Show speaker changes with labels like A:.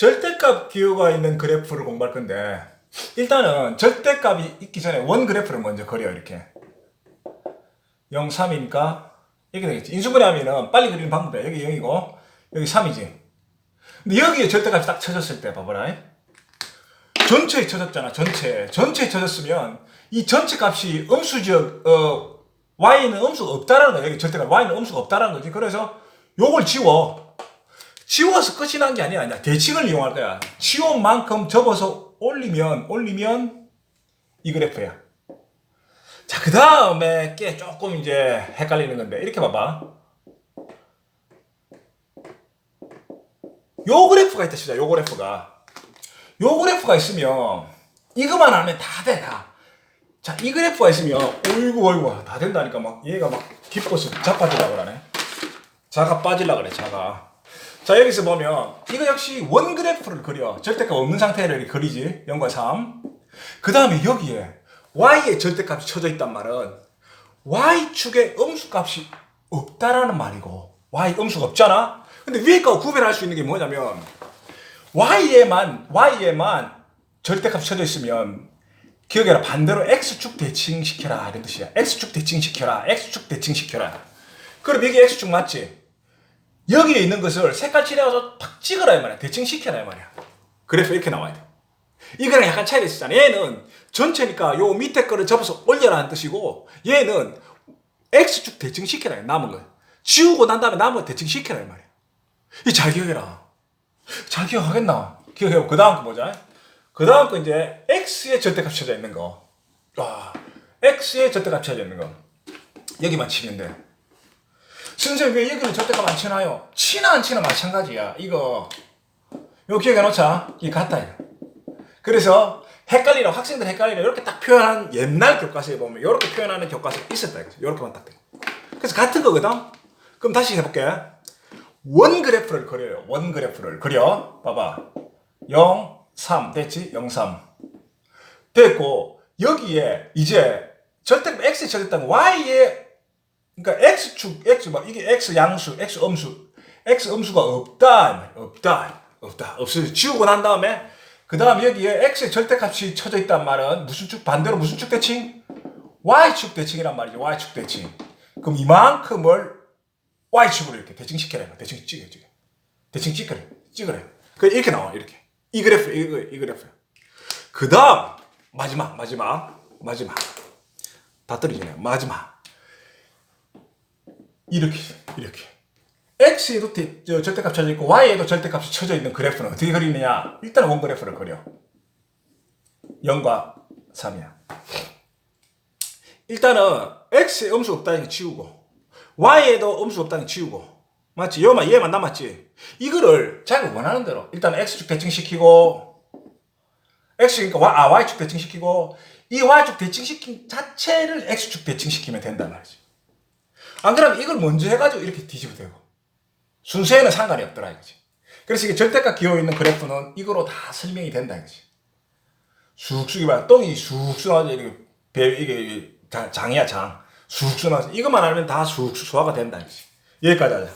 A: 절대값 기호가 있는 그래프를 공부할 건데 일단은 절대값이 있기 전에 원 그래프를 먼저 그려 이렇게. 0, 3이니까 이렇게 되겠지. 인수분해 하면은 빨리 그리는 방법이야. 여기 0이고 여기 3이지. 근데 여기에 절대값이 딱 쳐졌을 때 봐봐라. 전체에 쳐졌잖아 전체. 전체에 쳐졌으면 이 전체 값이 음수 지역 어 y는 음수가 없다라는 거야. 여기 절대값 y는 음수가 없다라는 거지. 그래서 요걸 지워 지워서 끝이 난 게 아니야. 아니야. 대칭을 이용할 거야. 지운 만큼 접어서 올리면, 올리면 이 그래프야. 자, 그 다음에 꽤 조금 이제 헷갈리는 건데, 이렇게 봐봐. 요 그래프가 있다, 진짜. 요 그래프가. 요 그래프가 있으면, 이거만 하면 다 돼, 다. 자, 이 그래프가 있으면, 어이구, 어이구, 다 된다니까 막, 얘가 막 기뻐서 자빠지려고 그러네. 자가 빠지려고 그래, 자가. 자 여기서 보면 이거 역시 원 그래프를 그려. 절대값 없는 상태를 그리지. 0과 3그 다음에 여기에 y의 절대값이 쳐져 있단 말은 y축에 음수값이 없다라는 말이고 y 음수가 없잖아. 근데 위에 거 구별할 수 있는 게 뭐냐면 y에만 y에만 절대값이 쳐져 있으면 기억해라. 반대로 x축 대칭시켜라 이런 뜻이야. x축 대칭시켜라. x축 대칭시켜라. 그럼 이게 x축 맞지? 여기에 있는 것을 색깔 칠해가지고 탁 찍으라 이 말이야. 대칭 시켜라 이 말이야. 그래프 이렇게 나와야 돼. 이거랑 약간 차이가 있잖아. 얘는 전체니까 요 밑에 거를 접어서 올려라는 뜻이고 얘는 X축 대칭 시켜라 남은 거. 지우고 난 다음에 남은 거 대칭 시켜라 이 말이야. 이 잘 기억해라. 잘 기억하겠나? 기억해보. 그 다음 거 보자. 그 다음 거 이제 X의 절대값 쳐져 있는 거. 와, X의 절대값 쳐져 있는 거. 여기만 치면 돼. 선생님 왜 여기는 절대값 안 치나요? 치나 안 치나 마찬가지야. 이거 요 기억해 놓자. 이 같다 이거. 그래서 헷갈리라 학생들 헷갈리라 이렇게 딱 표현한 옛날 교과서에 보면 이렇게 표현하는 교과서 있었다. 이렇게만 딱 돼. 그래서 같은 거거든. 그럼 다시 해볼게. 원 그래프를 그려요. 원 그래프를 그려. 봐봐. 0, 3 됐지? 0, 3 됐고 여기에 이제 절대값 x에 쳐졌다면 y에 그러니까 x축 x 막 이게 x 양수 x 음수 x 음수가 없다 없다 없다 없어 지우고 난 다음에 그 다음 여기에 x의 절대값이 쳐져 있단 말은 무슨 축 반대로 무슨 축 대칭? Y축 대칭이란 말이죠. Y축 대칭. 그럼 이만큼을 y축으로 이렇게 대칭 시켜라. 대칭 찍어 찍어. 대칭 찍으래 찍으래. 그 이렇게 나와 이렇게. 이 그래프 이거 이 그래프 그 다음 마지막 마지막 마지막. 다 떨어지네 마지막 이렇게 이렇게. X에도 대, 저, 절대값 쳐져 있고 y에도 절대값이 쳐져 있는 그래프는 어떻게 그리느냐? 일단 원 그래프를 그려. 0과 3이야. 일단은 x에 음수 없다는 거 치우고 y에도 음수 없다는 거 치우고 맞지? 얘만 얘만 남았지? 이거를 자기가 원하는 대로 일단 x축 대칭시키고 x니까 y, 아, y축 대칭시키고 이 y축 대칭시킨 자체를 x축 대칭시키면 된단 말이지 안 그러면 이걸 먼저 해가지고 이렇게 뒤집어 되고 순서에는 상관이 없더라 이거지. 그래서 이게 절대값 기호 있는 그래프는 이거로 다 설명이 된다 이거지. 쑥쑥이 봐 똥이 쑥쑥 나와서 이렇게 배 이게 장, 장이야 장 쑥쑥 나와서 이것만 알면 다 쑥쑥 소화가 된다 이거지. 여기까지 하자.